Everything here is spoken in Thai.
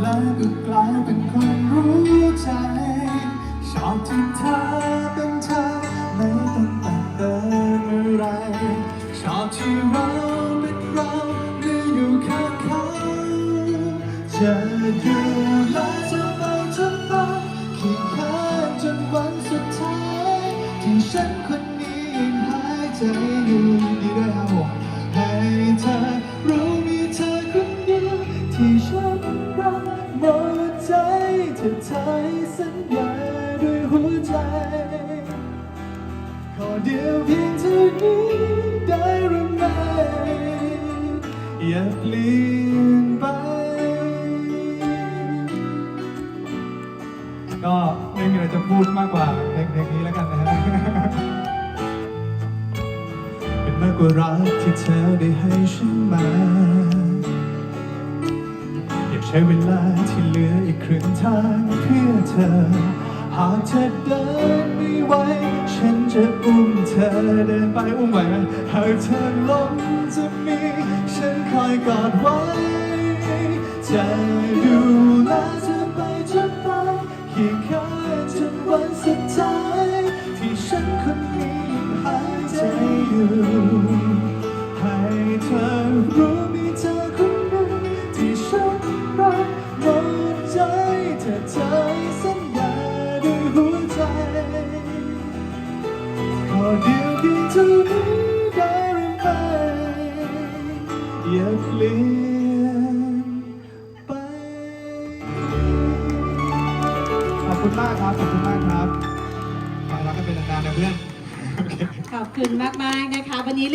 แล้วก็กลายเป็นคนรู้ใจ ชอบที่เธอเป็นเธอไม่ต้องแต่เดิมอะไร ชอบที่เราเป็นเราได้อยู่ข้างเขาจะอยู่และจะไปจนตายคิดแค่จนวันสุดท้าย ที่ฉันคนนี้ยังหายใจอยู่ดีได้วยครับให้เธอ ใจเธอใช้สัญญาด้วยหัวใจ ขอเดียวเพียงเท่านี้ได้หรือไม่ อย่าเปลี่ยนไป ก็ไม่มีอะไรจะพูดมากกว่าเพลงนี้แล้วกันนะฮะ เป็นมากกว่ารักที่เธอได้ให้ฉันมา ช้เวลาที่เหลืออีกครึ่งทางเพื่อเธอ หากเธอเดินไม่ไหวฉันจะอุ้มเธอเดินไปอุ้มไหวไหมหากเธอล้มจะมี ฉันคอยกอดไว้ จะดูแลเธอไปจนตายเคียงข้างจนวันสุดท้าย ใจเธอใจสัญญาด้วยหัวใจขอเดียวเพียงเท่านี้ได้หรือไม่อย่าเปลี่ยนไป ขอบคุณมากครับ ขอบคุณมากครับฝากรักกันเป็นนานๆนะเพื่อน ขอบคุณมาก ๆ นะคะ วันนี้